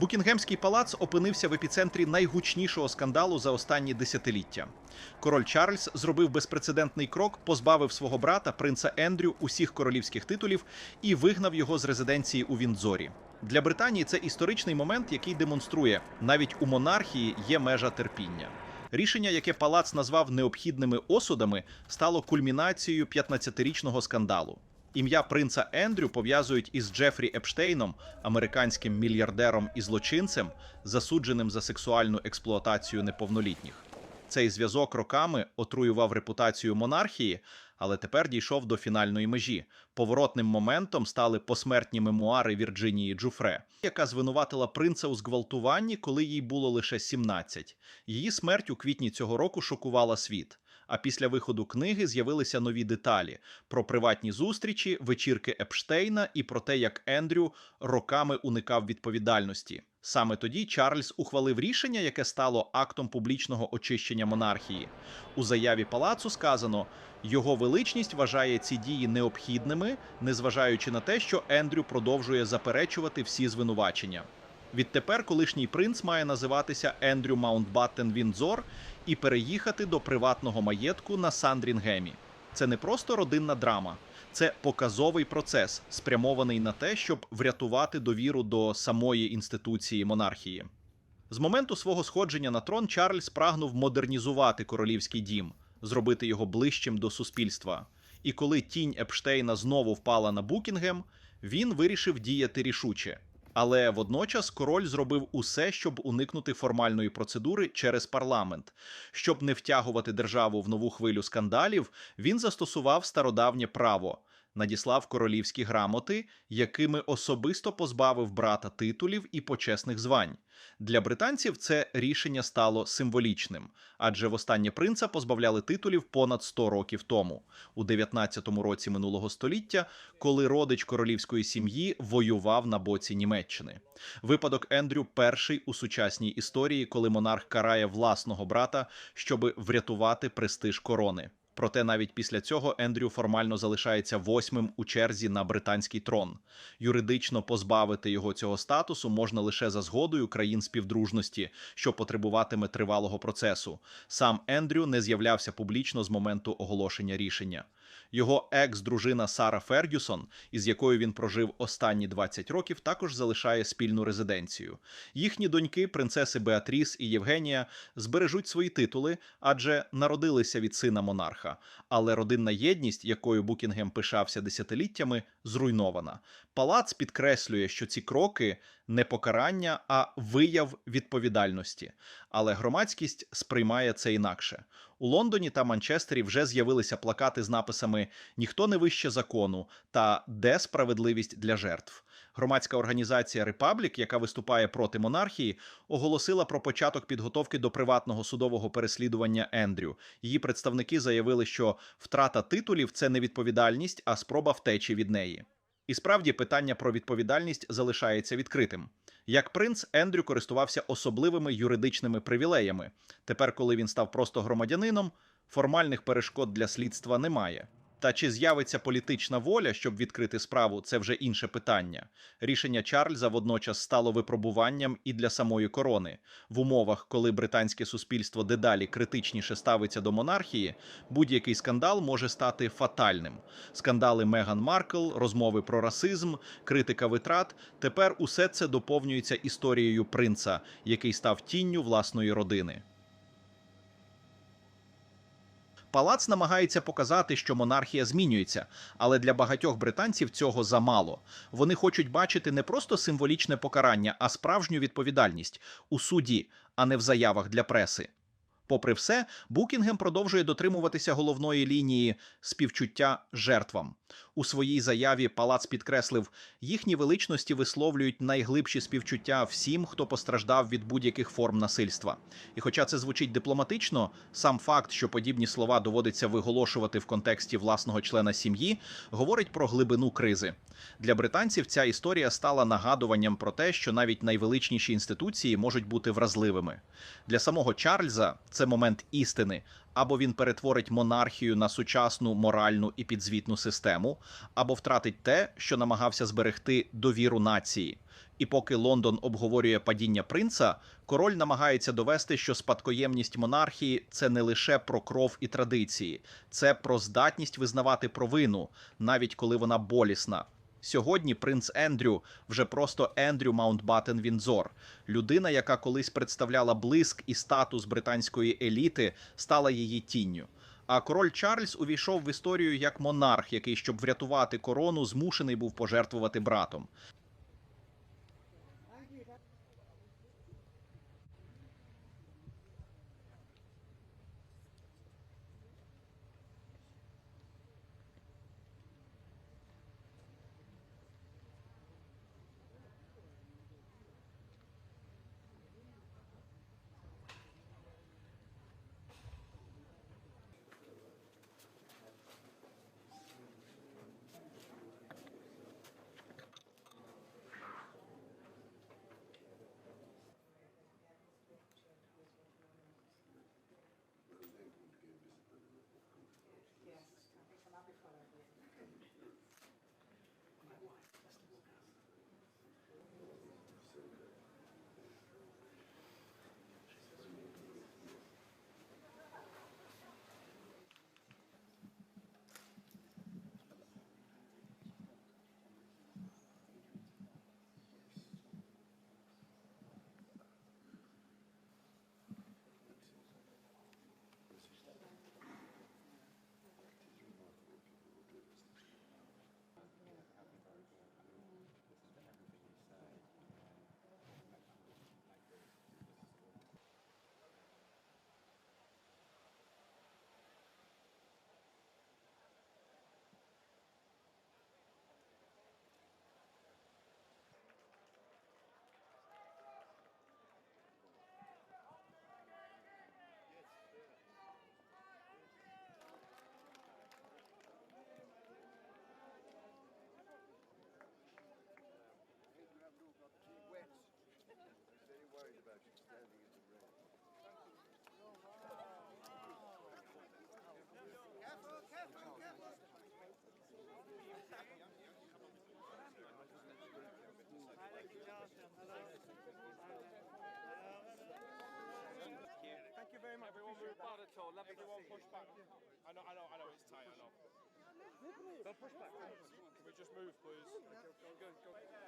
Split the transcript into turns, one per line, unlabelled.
Букінгемський палац опинився в епіцентрі найгучнішого скандалу за останні десятиліття. Король Чарльз зробив безпрецедентний крок, позбавив свого брата, принца Ендрю, усіх королівських титулів і вигнав його з резиденції у Віндзорі. Для Британії це історичний момент, який демонструє, навіть у монархії є межа терпіння. Рішення, яке палац назвав необхідними осудами, стало кульмінацією 15-річного скандалу. Ім'я принца Ендрю пов'язують із Джефрі Епштейном, американським мільярдером і злочинцем, засудженим за сексуальну експлуатацію неповнолітніх. Цей зв'язок роками отруював репутацію монархії, але тепер дійшов до фінальної межі. Поворотним моментом стали посмертні мемуари Вірджинії Джуфре, яка звинуватила принца у зґвалтуванні, коли їй було лише 17. Її смерть у квітні цього року шокувала світ. А після виходу книги з'явилися нові деталі про приватні зустрічі, вечірки Епштейна і про те, як Ендрю роками уникав відповідальності. Саме тоді Чарльз ухвалив рішення, яке стало актом публічного очищення монархії. У заяві палацу сказано: його величність вважає ці дії необхідними, незважаючи на те, що Ендрю продовжує заперечувати всі звинувачення. Відтепер колишній принц має називатися Ендрю Маунтбаттен Віндзор і переїхати до приватного маєтку на Сандрінгемі. Це не просто родинна драма, це показовий процес, спрямований на те, щоб врятувати довіру до самої інституції монархії. З моменту свого сходження на трон Чарльз прагнув модернізувати королівський дім, зробити його ближчим до суспільства. І коли тінь Епштейна знову впала на Букінгем, він вирішив діяти рішуче. Але водночас король зробив усе, щоб уникнути формальної процедури через парламент. Щоб не втягувати державу в нову хвилю скандалів, він застосував стародавнє право. Надіслав королівські грамоти, якими особисто позбавив брата титулів і почесних звань. Для британців це рішення стало символічним, адже востаннє принца позбавляли титулів понад 100 років тому, у 19-му році минулого століття, коли родич королівської сім'ї воював на боці Німеччини. Випадок Ендрю перший у сучасній історії, коли монарх карає власного брата, щоб врятувати престиж корони. Проте навіть після цього Ендрю формально залишається восьмим у черзі на британський трон. Юридично позбавити його цього статусу можна лише за згодою країн співдружності, що потребуватиме тривалого процесу. Сам Ендрю не з'являвся публічно з моменту оголошення рішення. Його екс-дружина Сара Фергюсон, із якою він прожив останні 20 років, також залишає спільну резиденцію. Їхні доньки, принцеси Беатріс і Євгенія, збережуть свої титули, адже народилися від сина монарха. Але родинна єдність, якою Букінгем пишався десятиліттями, зруйнована. Палац підкреслює, що ці кроки не покарання, а вияв відповідальності. Але громадськість сприймає це інакше. У Лондоні та Манчестері вже з'явилися плакати з написами Ніхто не вище закону та Де справедливість для жертв. Громадська організація Репаблік, яка виступає проти монархії, оголосила про початок підготовки до приватного судового переслідування Ендрю. Її представники заявили, що втрата титулів це не відповідальність, а спроба втечі від неї. І справді питання про відповідальність залишається відкритим. Як принц Ендрю користувався особливими юридичними привілеями. Тепер, коли він став просто громадянином, формальних перешкод для слідства немає. Та чи з'явиться політична воля, щоб відкрити справу, це вже інше питання. Рішення Чарльза водночас стало випробуванням і для самої корони. В умовах, коли британське суспільство дедалі критичніше ставиться до монархії, будь-який скандал може стати фатальним. Скандали Меган Маркл, розмови про расизм, критика витрат. Тепер усе це доповнюється історією принца, який став тінню власної родини. Палац намагається показати, що монархія змінюється, але для багатьох британців цього замало. Вони хочуть бачити не просто символічне покарання, а справжню відповідальність у суді, а не в заявах для преси. Попри все, Букінгем продовжує дотримуватися головної лінії співчуття жертвам. У своїй заяві палац підкреслив, їхні величності висловлюють найглибші співчуття всім, хто постраждав від будь-яких форм насильства. І хоча це звучить дипломатично, сам факт, що подібні слова доводиться виголошувати в контексті власного члена сім'ї, говорить про глибину кризи. Для британців ця історія стала нагадуванням про те, що навіть найвеличніші інституції можуть бути вразливими. Для самого Чарльза це момент істини. Або він перетворить монархію на сучасну моральну і підзвітну систему, або втратить те, що намагався зберегти довіру нації. І поки Лондон обговорює падіння принца, король намагається довести, що спадкоємність монархії це не лише про кров і традиції, це про здатність визнавати провину, навіть коли вона болісна. Сьогодні принц Ендрю вже просто Ендрю Маунтбаттен Вінзор, людина, яка колись представляла блиск і статус британської еліти, стала її тінню. А король Чарльз увійшов в історію як монарх, який, щоб врятувати корону, змушений був пожертвувати братом.
Very much. Everyone move back. At all. Lovely Everyone push back. I know, I know, I know. It's tight. I know. Don't push back. Can we just move, please? Go, go, go.